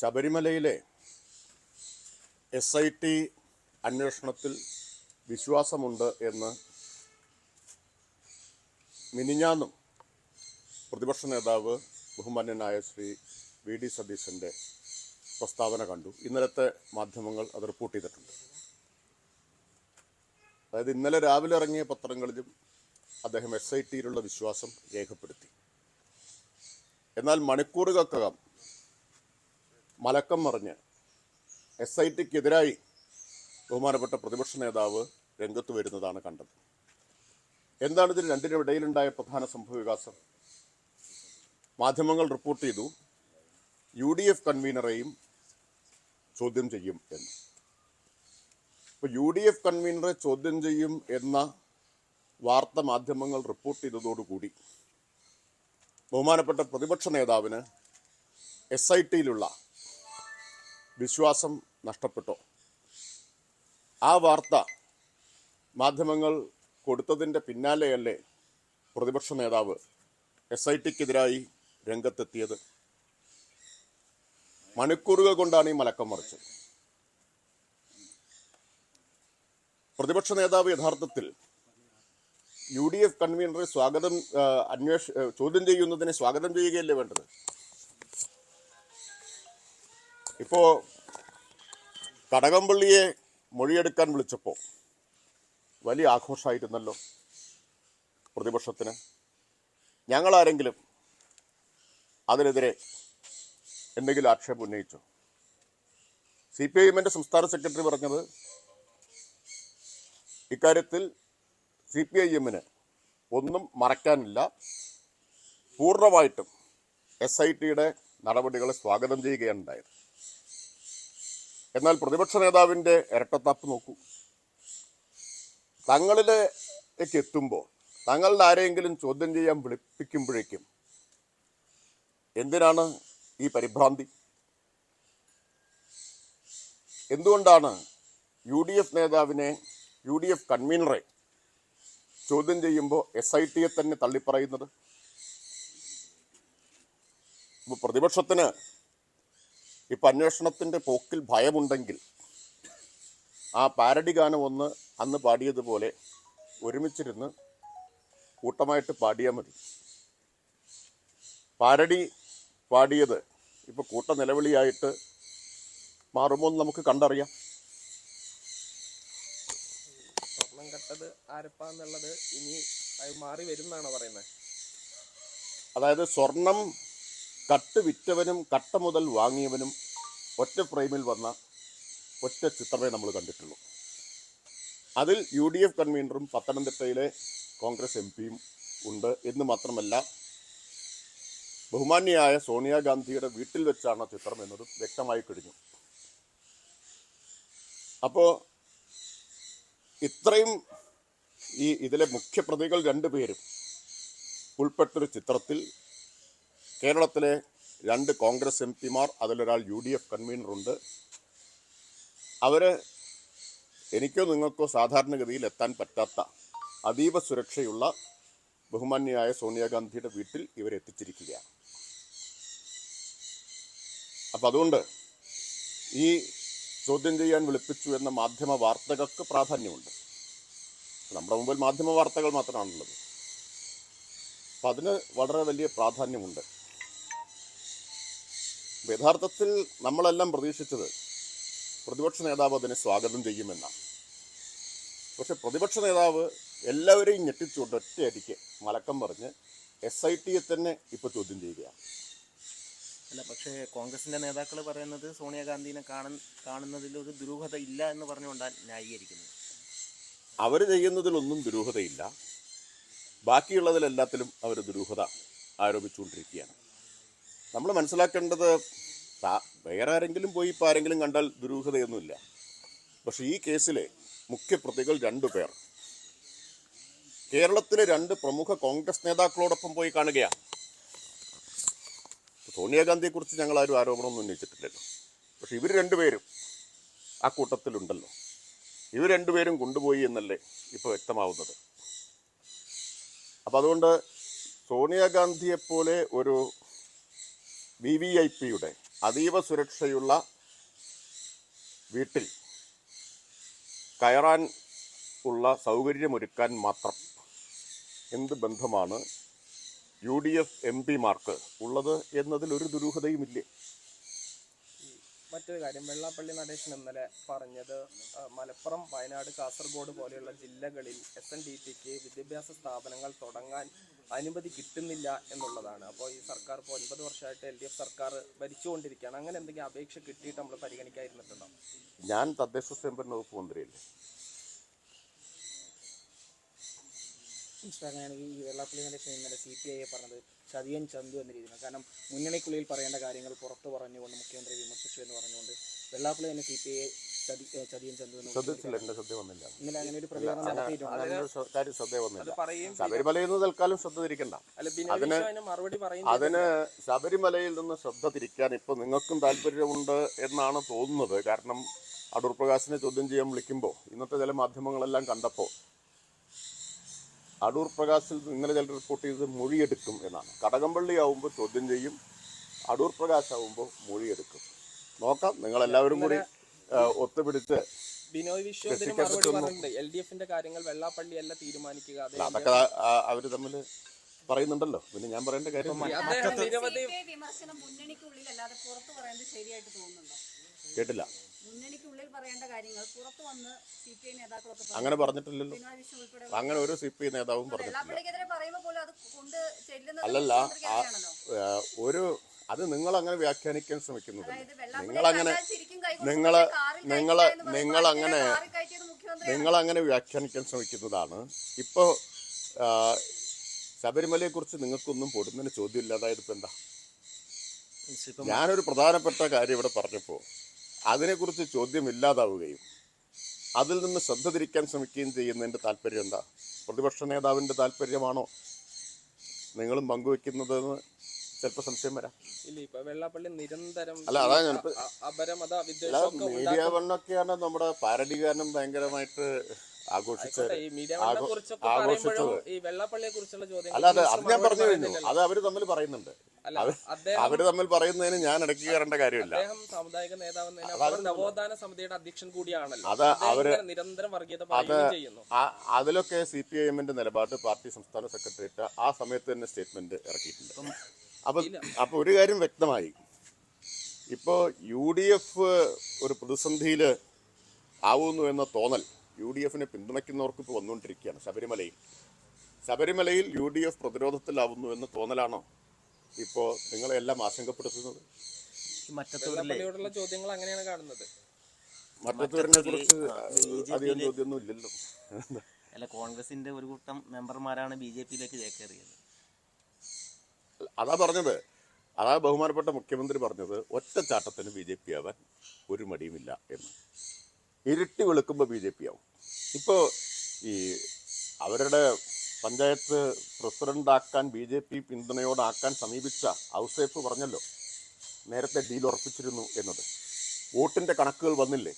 ശബരിമലയിലെ S I T അന്വേഷണത്തിൽ വിശ്വാസമുണ്ട് എന്ന് മിനിഞ്ഞാന്നും പ്രതിപക്ഷ നേതാവ് ബഹുമാന്യനായ ശ്രീ വി ഡി സതീശന്റെ പ്രസ്താവന കണ്ടു. ഇന്നലത്തെ മാധ്യമങ്ങൾ അത് റിപ്പോർട്ട് ചെയ്തിട്ടുണ്ട്. അതായത് ഇന്നലെ രാവിലെ ഇറങ്ങിയ പത്രങ്ങളിലും അദ്ദേഹം എസ് ഐ ടിയിലുള്ള വിശ്വാസം രേഖപ്പെടുത്തി. എന്നാൽ മണിക്കൂറുകൾക്കകം മലക്കം മറിഞ്ഞ് എസ് ഐ ടിക്കെതിരായി ബഹുമാനപ്പെട്ട പ്രതിപക്ഷ നേതാവ് രംഗത്ത് വരുന്നതാണ് കണ്ടത്. എന്താണ് ഇതിന് രണ്ടിനും ഇടയിലുണ്ടായ പ്രധാന സംഭവവികാസം മാധ്യമങ്ങൾ റിപ്പോർട്ട് ചെയ്തു യു ഡി എഫ് കൺവീനറെയും ചോദ്യം ചെയ്യും എന്ന്. ഇപ്പോൾ യു ഡി എഫ് കൺവീനറെ ചോദ്യം ചെയ്യും എന്ന വാർത്ത മാധ്യമങ്ങൾ റിപ്പോർട്ട് ചെയ്തതോടുകൂടി ബഹുമാനപ്പെട്ട പ്രതിപക്ഷ നേതാവിന് എസ് ഐ ടിയിലുള്ള വിശ്വാസം നഷ്ടപ്പെട്ടോ? ആ വാർത്ത മാധ്യമങ്ങൾ കൊടുത്തതിന്റെ പിന്നാലെയല്ലേ പ്രതിപക്ഷ നേതാവ് എസ് ഐ ടിക്കെതിരായി രംഗത്തെത്തിയത്? മണിക്കൂറുകൾ കൊണ്ടാണ് ഈ മലക്കം മറിച്ചത്. പ്രതിപക്ഷ നേതാവ് യഥാർത്ഥത്തിൽ യു ഡി എഫ് കൺവീനറെ സ്വാഗതം അന്വേഷ ചോദ്യം ചെയ്യുന്നതിനെ സ്വാഗതം ചെയ്യുകയല്ലേ വേണ്ടത്? ഇപ്പോ കടകംപള്ളിയെ മൊഴിയെടുക്കാൻ വിളിച്ചപ്പോൾ വലിയ ആഘോഷമായിരുന്നല്ലോ പ്രതിപക്ഷത്തിന്. ഞങ്ങളാരെങ്കിലും അതിനെതിരെ എന്തെങ്കിലും ആക്ഷേപം ഉന്നയിച്ചോ? സി പി ഐ എമ്മിന്റെ സംസ്ഥാന സെക്രട്ടറി പറഞ്ഞത് ഇക്കാര്യത്തിൽ സി പി ഐ എമ്മിന് ഒന്നും മറയ്ക്കാനില്ല. പൂർണമായിട്ടും എസ് ഐ ടിയുടെ നടപടികളെ സ്വാഗതം ചെയ്യുകയാണ് ഉണ്ടായത്. എന്നാൽ പ്രതിപക്ഷ നേതാവിന്റെ ഇരട്ടത്താപ്പ് നോക്കൂ. തങ്ങളിലേക്ക് എത്തുമ്പോൾ തങ്ങളുടെ ആരെയെങ്കിലും ചോദ്യം ചെയ്യാൻ വിളിപ്പിക്കുമ്പോഴേക്കും എന്തിനാണ് ഈ പരിഭ്രാന്തി? എന്തുകൊണ്ടാണ് യു ഡി എഫ് നേതാവിനെ യു ഡി എഫ് കൺവീനറെ ചോദ്യം ചെയ്യുമ്പോൾ എസ് ഐ ടിയെ തന്നെ തള്ളിപ്പറയുന്നത്? പ്രതിപക്ഷത്തിന് ഇപ്പൊ അന്വേഷണത്തിന്റെ പോക്കിൽ ഭയമുണ്ടെങ്കിൽ ആ പാരഡി ഗാനം ഒന്ന് അന്ന് പാടിയതുപോലെ ഒരുമിച്ചിരുന്ന് കൂട്ടമായിട്ട് പാടിയാൽ മതി. പാരഡി പാടിയത് ഇപ്പം കൂട്ട നിലവിളിയായിട്ട് മാറുമോ എന്ന് നമുക്ക് കണ്ടറിയാം. സ്വർണം കട്ടത് ആരപ്പാന്നുള്ളത് ഇനി മാറി വരും എന്നാണോ പറയുന്നത്? അതായത് സ്വർണം കട്ട് വിറ്റവനും കട്ട മുതൽ വാങ്ങിയവനും ഒറ്റ ഫ്രെയിമിൽ വന്ന ഒറ്റ ചിത്രമേ നമ്മൾ കണ്ടിട്ടുള്ളൂ. അതിൽ യു ഡി എഫ് കൺവീനറും പത്തനംതിട്ടയിലെ കോൺഗ്രസ് എം പിയും ഉണ്ട് എന്ന് മാത്രമല്ല ബഹുമാന്യയായ സോണിയാഗാന്ധിയുടെ വീട്ടിൽ വെച്ചാണ് ചിത്രം എന്നതും വ്യക്തമായി കഴിഞ്ഞു. അപ്പോൾ ഇത്രയും ഈ ഇതിലെ മുഖ്യപ്രതികൾ രണ്ടുപേരും ഉൾപ്പെട്ടൊരു ചിത്രത്തിൽ കേരളത്തിലെ രണ്ട് കോൺഗ്രസ് എം പിമാർ അതിലൊരാൾ യു ഡി എഫ് കൺവീനറുണ്ട്. അവർ എനിക്കോ നിങ്ങൾക്കോ സാധാരണഗതിയിൽ എത്താൻ പറ്റാത്ത അതീവ സുരക്ഷയുള്ള ബഹുമാന്യയായ സോണിയാഗാന്ധിയുടെ വീട്ടിൽ ഇവരെത്തിച്ചിരിക്കുകയാണ് അപ്പം അതുകൊണ്ട് ഈ ചോദ്യം ചെയ്യാൻ വിളിപ്പിച്ചു എന്ന മാധ്യമ വാർത്തകൾക്ക് പ്രാധാന്യമുണ്ട്. നമ്മുടെ മുമ്പിൽ മാധ്യമ വാർത്തകൾ മാത്രമാണുള്ളത്. അപ്പം അതിന് വളരെ വലിയ പ്രാധാന്യമുണ്ട്. യഥാർത്ഥത്തിൽ നമ്മളെല്ലാം പ്രതീക്ഷിച്ചത് പ്രതിപക്ഷ നേതാവ് അതിനെ സ്വാഗതം ചെയ്യുമെന്നാണ്. പക്ഷെ പ്രതിപക്ഷ നേതാവ് എല്ലാവരെയും ഞെട്ടിച്ചുകൊണ്ട് ഒറ്റയടിക്ക് മലക്കം പറഞ്ഞ് എസ് ഐ ടിയെ തന്നെ ഇപ്പോൾ ചോദ്യം ചെയ്യുകയാണ്. അല്ല പക്ഷേ കോൺഗ്രസിന്റെ നേതാക്കൾ പറയുന്നത് സോണിയാഗാന്ധിനെ കാണുൻ കാണുന്നതിൽ ഒരു ദുരൂഹത ഇല്ല എന്ന് പറഞ്ഞുകൊണ്ടാണ് ന്യായീകരിക്കുന്നത്. അവർ ചെയ്യുന്നതിലൊന്നും ദുരൂഹതയില്ല. ബാക്കിയുള്ളതിലെല്ലാത്തിലും അവർ ദുരൂഹത ആരോപിച്ചുകൊണ്ടിരിക്കുകയാണ്. നമ്മൾ മനസ്സിലാക്കേണ്ടത് വേറെ ആരെങ്കിലും പോയി ഇപ്പോൾ ആരെങ്കിലും കണ്ടാൽ ദുരൂഹതയൊന്നുമില്ല. പക്ഷേ ഈ കേസിലെ മുഖ്യപ്രതികൾ രണ്ടു പേർ. കേരളത്തിലെ രണ്ട് പ്രമുഖ കോൺഗ്രസ് നേതാക്കളോടൊപ്പം പോയി കാണുകയാണ് സോണിയാഗാന്ധിയെക്കുറിച്ച് ഞങ്ങൾ ആരും ആരോപണമൊന്നും ഉന്നയിച്ചിട്ടില്ലല്ലോ. പക്ഷെ ഇവർ രണ്ടുപേരും ആ കൂട്ടത്തിലുണ്ടല്ലോ. ഇവർ രണ്ടുപേരും കൊണ്ടുപോയി എന്നല്ലേ ഇപ്പോൾ വ്യക്തമാവുന്നത്. അപ്പം അതുകൊണ്ട് സോണിയാഗാന്ധിയെപ്പോലെ ഒരു വി വി ഐ പിയുടെ അതീവ സുരക്ഷയുള്ള വീട്ടിൽ കയറാൻ ഉള്ള സൗകര്യമൊരുക്കാൻ മാത്രം എന്ത് ബന്ധമാണ് യു ഡി എഫ് എം പിമാർക്ക് ഉള്ളത് എന്നതിലൊരു ദുരൂഹതയുമില്ലേ? മറ്റൊരു കാര്യം. വെള്ളാപ്പള്ളി നടേശൻ ഇന്നലെ പറഞ്ഞത് മലപ്പുറം വയനാട് കാസർഗോഡ് പോലെയുള്ള ജില്ലകളിൽ എസ് എൻ ഡി പിക്ക് വിദ്യാഭ്യാസ സ്ഥാപനങ്ങൾ തുടങ്ങാൻ അനുമതി കിട്ടുന്നില്ല എന്നുള്ളതാണ്. അപ്പോൾ ഈ സർക്കാർ ഇപ്പോൾ ഒൻപത് വർഷമായിട്ട് എൽ ഡി എഫ് സർക്കാർ ഭരിച്ചുകൊണ്ടിരിക്കുകയാണ്. അങ്ങനെ എന്തെങ്കിലും അപേക്ഷ കിട്ടിയിട്ട് നമ്മൾ പരിഗണിക്കാതിരുന്നിട്ടുണ്ടോ? ഞാൻ തദ്ദേശ സ്വയംഭരണ വകുപ്പ് മന്ത്രിയല്ലേ? അങ്ങനെയാണെങ്കിൽ ഈ വെള്ളാപ്പള്ളി നടേശൻ ഇന്നലെ സി പി ഐയെ പറഞ്ഞത് ചതിയൻ ചന്തു എന്ന രീതിയിലാണ്. കാരണം മുന്നണിക്കുള്ളിൽ പറയേണ്ട കാര്യങ്ങൾ പുറത്തു പറഞ്ഞുകൊണ്ട് മുഖ്യമന്ത്രി വിമർശിച്ചു എന്ന് പറഞ്ഞുകൊണ്ട് വെള്ളാപ്പള്ളി തന്നെ സി പി ഐ ചതിയൻ ചന്തു എന്ന് ശ്രദ്ധിച്ചില്ല എന്റെ ശ്രദ്ധ വന്നില്ല. ഇന്നലെ അങ്ങനെ ഒരു പ്രതികരണം നടത്തിയിട്ടുണ്ട്? ശബരിമലയിൽ നിന്ന് തൽക്കാലം ശ്രദ്ധ തിരിക്കണ്ട. അതിന് ശബരിമലയിൽ നിന്ന് ശ്രദ്ധ തിരിക്കാൻ ഇപ്പൊ നിങ്ങൾക്കും താല്പര്യമുണ്ട് എന്നാണ് തോന്നുന്നത്. കാരണം അടൂർ പ്രകാശിനെ ചോദ്യം ചെയ്യാൻ വിളിക്കുമ്പോൾ ഇന്നത്തെ ചില മാധ്യമങ്ങളെല്ലാം കണ്ടപ്പോൾ അടൂർ പ്രകാശിൽ നിന്ന് ഇന്നലെ ചിലർ റിപ്പോർട്ട് ചെയ്തത് മൊഴിയെടുക്കും എന്നാണ്. കടകംപള്ളി ആവുമ്പോൾ ചോദ്യം ചെയ്യും അടൂർ പ്രകാശ് ആവുമ്പോൾ മൊഴിയെടുക്കും. നോക്കാം നിങ്ങൾ എല്ലാവരും കൂടി ഒത്തുപിടിച്ച് ബിനോയ് തമ്മിൽ ഇതിന് രക്ഷിക്കാൻ മറുപടി പറഞ്ഞിട്ടുണ്ട്. എൽ ഡി എഫിന്റെ കാര്യങ്ങൾ വെള്ളാപ്പള്ളി അല്ല തീരുമാനിക്കുക അതൊക്കെ അവർ തമ്മിൽ പറയുന്നുണ്ടല്ലോ. പിന്നെ ഞാൻ പറയേണ്ട കാര്യം കേട്ടില്ല. മുന്നണിക്കുള്ളിൽ പറയേണ്ട കാര്യങ്ങൾ പുറത്തു വന്ന് സി പി ഐ നേതാക്കളൊക്കെ അങ്ങനെ പറഞ്ഞിട്ടില്ലല്ലോ. അങ്ങനെ ഒരു സി പി ഐ നേതാവും പറഞ്ഞിട്ടില്ല. വെള്ളാപ്പള്ളിക്കെതിരെ പറയുമ്പോൾ അത് കൊണ്ട് ചെല്ലുന്നത് അല്ലല്ല ഒരു അത് നിങ്ങൾ അങ്ങനെ വ്യാഖ്യാനിക്കാൻ ശ്രമിക്കുന്നത്. നിങ്ങൾ അങ്ങനെ നിങ്ങൾ നിങ്ങൾ നിങ്ങൾ അങ്ങനെ. നിങ്ങൾ അങ്ങനെ വ്യാഖ്യാനിക്കാൻ ശ്രമിക്കുന്നതാണ്. ഇപ്പോൾ ശബരിമലയെ കുറിച്ച് നിങ്ങൾക്കൊന്നും പൊടുന്നതിന് ചോദ്യമില്ല. അതായത് ഇപ്പം എന്താ? ഞാനൊരു പ്രധാനപ്പെട്ട കാര്യം ഇവിടെ പറഞ്ഞപ്പോൾ അതിനെക്കുറിച്ച് ചോദ്യം ഇല്ലാതാവുകയും അതിൽ നിന്ന് ശ്രദ്ധ തിരിക്കാൻ ശ്രമിക്കുകയും ചെയ്യുന്നതിന്റെ താല്പര്യം എന്താ? പ്രതിപക്ഷ നേതാവിന്റെ താല്പര്യമാണോ നിങ്ങളും പങ്കുവെക്കുന്നതെന്ന് ചിലപ്പോൾ സംശയം വരാം. ഇല്ല ഇപ്പൊ വെള്ളാപ്പള്ളി നിരന്തരം അല്ല, അതാ ഞാൻ അപരമത മീഡിയ വണ്ണൊക്കെയാണ് നമ്മുടെ പാരഡി കാരണം ഭയങ്കരമായിട്ട് ആഘോഷിച്ചത്. ആഘോഷിച്ചത്. അല്ല അത് അത് ഞാൻ പറഞ്ഞു കഴിഞ്ഞു. അത് അവർ തമ്മിൽ പറയുന്നുണ്ട്. അവർ തമ്മിൽ പറയുന്നതിന് ഞാൻ ഇടയ്ക്ക് കയറേണ്ട കാര്യമില്ല. സാമുദായിക നവോത്ഥാന സമിതിയുടെ അധ്യക്ഷൻ കൂടിയാണല്ലോ. അത് അവർ നിരന്തരം വർഗീയത ചെയ്യുന്നു. അതിലൊക്കെ സി പി ഐ എമ്മിന്റെ നിലപാട് പാർട്ടി സംസ്ഥാന സെക്രട്ടേറിയറ്റ് ആ സമയത്ത് തന്നെ സ്റ്റേറ്റ്മെന്റ് ഇറക്കിയിട്ടുണ്ട്. അപ്പൊ അപ്പൊ ഒരു കാര്യം വ്യക്തമായി. ഇപ്പോ യു ഡി എഫ് ഒരു പ്രതിസന്ധിയിൽ ആവുന്നു എന്ന തോന്നൽ യു ഡി എഫിനെ പിന്തുണയ്ക്കുന്നവർക്ക് ഇപ്പോൾ വന്നുകൊണ്ടിരിക്കുകയാണ് ശബരിമലയിൽ. ശബരിമലയിൽ യു ഡി എഫ് പ്രതിരോധത്തിലാവുന്നു എന്ന തോന്നലാണോ ഇപ്പോൾ നിങ്ങളെല്ലാം ആശങ്കപ്പെടുത്തുന്നത്? മറ്റത്തൂരിലെ ചോദ്യങ്ങൾ അങ്ങനെയാണ് കാണുന്നത്. മറ്റത്തൂരിനെ കുറിച്ച് അധികം ചോദ്യമൊന്നും ഇല്ലല്ലോ. അല്ല കോൺഗ്രസിന്റെ ഒരു കൂട്ടം മെമ്പർമാരാണ് ബി ജെ പിയിലേക്ക് ചേക്കേറിയത് അതാ പറഞ്ഞത്. അതാ ബഹുമാനപ്പെട്ട മുഖ്യമന്ത്രി പറഞ്ഞത് ഒറ്റച്ചാട്ടത്തിന് ബി ജെ പി ആവാൻ ഒരു മടിയുമില്ല എന്ന്. ഇരുട്ടി വെളുക്കുമ്പോൾ ബി ജെ പി ആവും. ഇപ്പോൾ ഈ അവരുടെ പഞ്ചായത്ത് പ്രസിഡന്റാക്കാൻ ബി ജെ പി പിന്തുണയോടാക്കാൻ സമീപിച്ച ഔസേഫ് പറഞ്ഞല്ലോ. നേരത്തെ ഡീൽ ഉറപ്പിച്ചിരുന്നു എന്നത്. വോട്ടിന്റെ കണക്കുകൾ വന്നില്ലേ?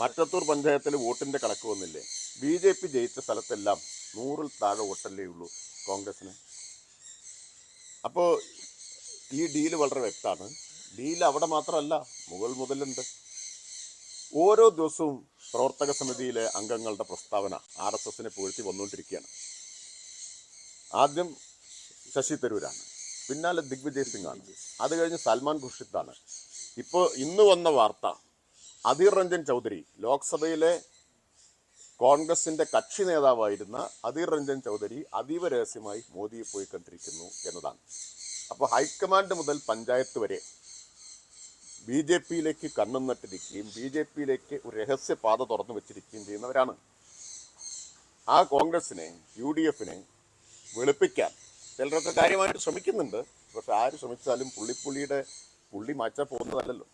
മറ്റത്തൂർ പഞ്ചായത്തിൽ വോട്ടിന്റെ കണക്ക് വന്നില്ലേ? ബി ജെ പി ജയിച്ച സ്ഥലത്തെല്ലാം നൂറിൽ താഴെ വോട്ടല്ലേ ഉള്ളൂ കോൺഗ്രസിന് അപ്പോൾ ഈ ഡീൽ വളരെ വ്യക്തമാണ്. ഡീൽ അവിടെ മാത്രമല്ല മുകൾ മുതലുണ്ട്. ഓരോ ദിവസവും പ്രവർത്തക സമിതിയിലെ അംഗങ്ങളുടെ പ്രസ്താവന ആർ എസ് എസിനെ പുകഴ്ത്തി വന്നുകൊണ്ടിരിക്കുകയാണ്. ആദ്യം ശശി തരൂരാണ്. പിന്നാലെ ദിഗ്വിജയ് സിംഗ് ആണ് അത് കഴിഞ്ഞ് സൽമാൻ ഖുർഷിദാണ്. ഇപ്പോൾ ഇന്ന് വന്ന വാർത്ത അധീർ രഞ്ജൻ ചൗധരി ലോക്സഭയിലെ കോൺഗ്രസിന്റെ കക്ഷി നേതാവായിരുന്ന അധീർ രഞ്ജൻ ചൗധരി അതീവ രഹസ്യമായി മോദിയെ പോയി കണ്ടിരിക്കുന്നു എന്നതാണ്. അപ്പോൾ ഹൈക്കമാൻഡ് മുതൽ പഞ്ചായത്ത് വരെ ബി ജെ പിയിലേക്ക് കണ്ണും നട്ടിരിക്കുകയും ബി ജെ പിയിലേക്ക് ഒരു രഹസ്യ പാത തുറന്നു വെച്ചിരിക്കുകയും ചെയ്യുന്നവരാണ്. ആ കോൺഗ്രസിനെ യു ഡി എഫിനെ വെളുപ്പിക്കാൻ ചിലരൊക്കെ കാര്യമായിട്ട് ശ്രമിക്കുന്നുണ്ട്. പക്ഷെ ആര് ശ്രമിച്ചാലും പുള്ളിപ്പുള്ളിയുടെ പുള്ളി മാറ്റാൻ പോകുന്നതല്ലല്ലോ.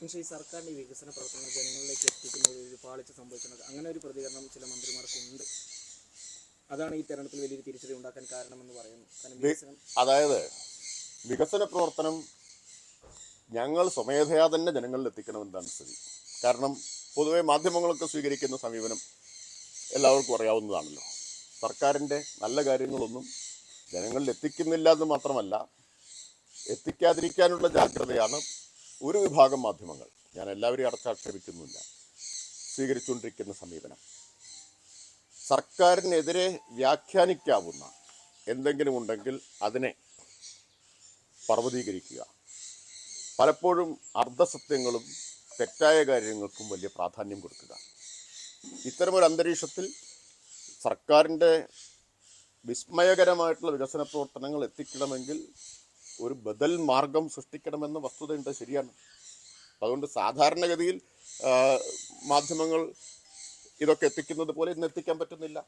പക്ഷേ ഈ സർക്കാരിന്റെ ഈ വികസന പ്രവർത്തനങ്ങൾ ജനങ്ങളിലേക്ക് എത്തിക്കുന്നത് ഒരു പാളിച്ച സംഭവിക്കുന്നത് അങ്ങനെ ഒരു പ്രതികരണം ചില മന്ത്രിമാർക്കുണ്ട്. അതാണ് ഈ തെരഞ്ഞെടുപ്പിൽ വലിയൊരു തിരിച്ചടി ഉണ്ടാക്കാൻ കാരണമെന്ന് പറയുന്നു. അതായത് വികസന പ്രവർത്തനം ഞങ്ങൾ സ്വമേധയാ തന്നെ ജനങ്ങളിൽ എത്തിക്കണമെന്നാണ് സ്ഥിതി. കാരണം പൊതുവെ മാധ്യമങ്ങളൊക്കെ സ്വീകരിക്കുന്ന സമീപനം എല്ലാവർക്കും അറിയാവുന്നതാണല്ലോ. സർക്കാരിന്റെ നല്ല കാര്യങ്ങളൊന്നും ജനങ്ങളിൽ എത്തിക്കുന്നില്ല എന്ന് മാത്രമല്ല എത്തിക്കാതിരിക്കാനുള്ള ജാഗ്രതയാണ് ഒരു വിഭാഗം മാധ്യമങ്ങൾ. ഞാൻ എല്ലാവരെയും അടച്ചാക്ഷേപിക്കുന്നില്ല. സ്വീകരിച്ചുകൊണ്ടിരിക്കുന്ന സമീപനം. സർക്കാരിനെതിരെ വ്യാഖ്യാനിക്കാവുന്ന എന്തെങ്കിലും ഉണ്ടെങ്കിൽ അതിനെ പർവതീകരിക്കുക. പലപ്പോഴും അർദ്ധസത്യങ്ങളും തെറ്റായ കാര്യങ്ങൾക്കും വലിയ പ്രാധാന്യം കൊടുക്കുക. ഇത്തരമൊരു അന്തരീക്ഷത്തിൽ സർക്കാരിന്റെ വിസ്മയകരമായിട്ടുള്ള വികസന പ്രവർത്തനങ്ങൾ എത്തിക്കണമെങ്കിൽ ഒരു ബദൽ മാർഗം സൃഷ്ടിക്കണമെന്ന വസ്തുതയുണ്ട് ശരിയാണ്. അതുകൊണ്ട് സാധാരണഗതിയിൽ മാധ്യമങ്ങൾ ഇതൊക്കെ എത്തിക്കുന്നത് പോലെ ഇന്ന് എത്തിക്കാൻ പറ്റുന്നില്ല.